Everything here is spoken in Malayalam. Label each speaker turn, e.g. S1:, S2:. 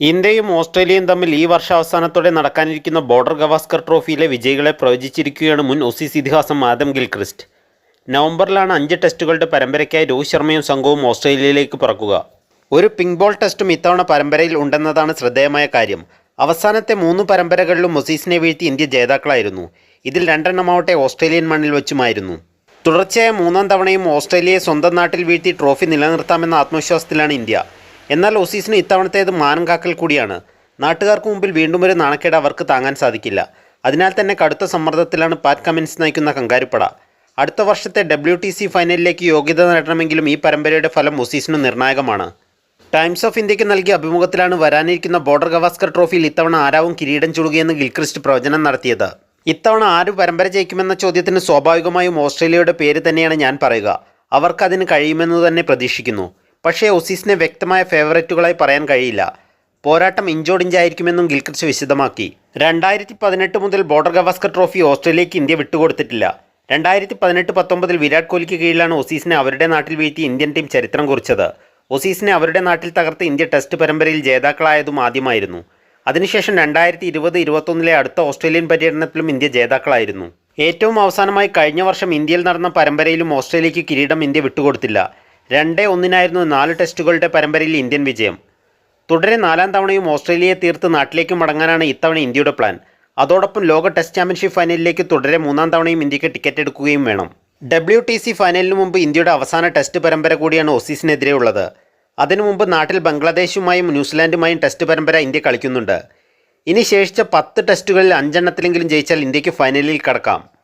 S1: ഇന്ത്യയും ഓസ്ട്രേലിയയും തമ്മിൽ ഈ വർഷാവസാനത്തോടെ നടക്കാനിരിക്കുന്ന ബോർഡർ ഗവാസ്കർ ട്രോഫിയിലെ വിജയികളെ പ്രവചിച്ചിരിക്കുകയാണ് മുൻ ഒസീസ് ഇതിഹാസം ആദം ഗിൽക്രിസ്റ്റ്. നവംബറിലാണ് അഞ്ച് ടെസ്റ്റുകളുടെ പരമ്പരയ്ക്കായി രോഹിത് ശർമ്മയും സംഘവും ഓസ്ട്രേലിയയിലേക്ക് പറക്കുക. ഒരു പിങ്ക് ബോൾ ടെസ്റ്റും ഇത്തവണ പരമ്പരയിൽ ഉണ്ടെന്നതാണ് ശ്രദ്ധേയമായ കാര്യം. അവസാനത്തെ മൂന്ന് പരമ്പരകളിലും ഒസീസിനെ വീഴ്ത്തി ഇന്ത്യ ജേതാക്കളായിരുന്നു. ഇതിൽ രണ്ടെണ്ണമാവട്ടെ ഓസ്ട്രേലിയൻ മണ്ണിൽ വെച്ചുമായിരുന്നു. തുടർച്ചയായ മൂന്നാം തവണയും ഓസ്ട്രേലിയയെ സ്വന്തം നാട്ടിൽ വീഴ്ത്തി ട്രോഫി നിലനിർത്താമെന്ന ആത്മവിശ്വാസത്തിലാണ് ഇന്ത്യ. എന്നാൽ ഓസീസിന് ഇത്തവണത്തേത് മാനം കാക്കൽ കൂടിയാണ്. നാട്ടുകാർക്ക് മുമ്പിൽ വീണ്ടും ഒരു നാണക്കേട് അവർക്ക് താങ്ങാൻ സാധിക്കില്ല. അതിനാൽ തന്നെ കടുത്ത സമ്മർദ്ദത്തിലാണ് പാറ്റ് കമിൻസ് നയിക്കുന്ന കങ്കാരുപ്പട. അടുത്ത വർഷത്തെ ഡബ്ല്യു ടി സി ഫൈനലിലേക്ക് യോഗ്യത നേടണമെങ്കിലും ഈ പരമ്പരയുടെ ഫലം ഒസീസിന് നിർണായകമാണ്. ടൈംസ് ഓഫ് ഇന്ത്യയ്ക്ക് നൽകിയ അഭിമുഖത്തിലാണ് വരാനിരിക്കുന്ന ബോർഡർ ഗവാസ്കർ ട്രോഫിയിൽ ഇത്തവണ ആരാവും കിരീടം ചൂടുകയെന്ന് ഗിൽക്രിസ്റ്റ് പ്രവചനം നടത്തിയത്. ഇത്തവണ ആര് പരമ്പര ജയിക്കുമെന്ന ചോദ്യത്തിന് സ്വാഭാവികമായും ഓസ്ട്രേലിയയുടെ പേര് തന്നെയാണ് ഞാൻ പറയുക. അവർക്കതിന് കഴിയുമെന്ന് തന്നെ പ്രതീക്ഷിക്കുന്നു. പക്ഷേ ഒസീസിനെ വ്യക്തമായ ഫേവറേറ്റുകളായി പറയാൻ കഴിയില്ല. പോരാട്ടം ഇഞ്ചോടിഞ്ചായിരിക്കുമെന്നും ഗിൽക്രിച്ച് വിശദമാക്കി. രണ്ടായിരത്തി പതിനെട്ട് മുതൽ ബോർഡർ ഗവാസ്കർ ട്രോഫി ഓസ്ട്രേലിയയ്ക്ക് ഇന്ത്യ വിട്ടുകൊടുത്തിട്ടില്ല. രണ്ടായിരത്തി പതിനെട്ട് പത്തൊമ്പതിൽ വിരാട് കോഹ്ലിക്ക് കീഴിലാണ് ഒസീസിനെ അവരുടെ നാട്ടിൽ വീഴ്ത്തി ഇന്ത്യൻ ടീം ചരിത്രം കുറിച്ചത്. ഒസീസിനെ അവരുടെ നാട്ടിൽ തകർത്ത് ഇന്ത്യ ടെസ്റ്റ് പരമ്പരയിൽ ജേതാക്കളായതും ആദ്യമായിരുന്നു. അതിനുശേഷം രണ്ടായിരത്തി ഇരുപത് ഇരുപത്തൊന്നിലെ അടുത്ത ഓസ്ട്രേലിയൻ പര്യടനത്തിലും ഇന്ത്യ ജേതാക്കളായിരുന്നു. ഏറ്റവും അവസാനമായി കഴിഞ്ഞ വർഷം ഇന്ത്യയിൽ നടന്ന പരമ്പരയിലും ഓസ്ട്രേലിയയ്ക്ക് കിരീടം ഇന്ത്യ വിട്ടുകൊടുത്തില്ല. രണ്ടേ ഒന്നിനായിരുന്നു നാല് ടെസ്റ്റുകളുടെ പരമ്പരയിൽ ഇന്ത്യൻ വിജയം. തുടരെ നാലാം തവണയും ഓസ്ട്രേലിയയെ തീർത്ത് നാട്ടിലേക്ക് മടങ്ങാനാണ് ഇത്തവണ ഇന്ത്യയുടെ പ്ലാൻ. അതോടൊപ്പം ലോക ടെസ്റ്റ് ചാമ്പ്യൻഷിപ്പ് ഫൈനലിലേക്ക് തുടരെ മൂന്നാം തവണയും ഇന്ത്യയ്ക്ക് ടിക്കറ്റ് എടുക്കുകയും വേണം. ഡബ്ല്യു ടി സി ഫൈനലിന് മുമ്പ് ഇന്ത്യയുടെ അവസാന ടെസ്റ്റ് പരമ്പര കൂടിയാണ് ഓസീസിനെതിരെയുള്ളത് അതിനു മുമ്പ് നാട്ടിൽ ബംഗ്ലാദേശുമായും ന്യൂസിലാൻഡുമായും ടെസ്റ്റ് പരമ്പര ഇന്ത്യ കളിക്കുന്നുണ്ട്. ഇനി ശേഷിച്ച പത്ത് ടെസ്റ്റുകളിൽ അഞ്ചെണ്ണത്തിലെങ്കിലും ജയിച്ചാൽ ഇന്ത്യയ്ക്ക് ഫൈനലിൽ കടക്കാം.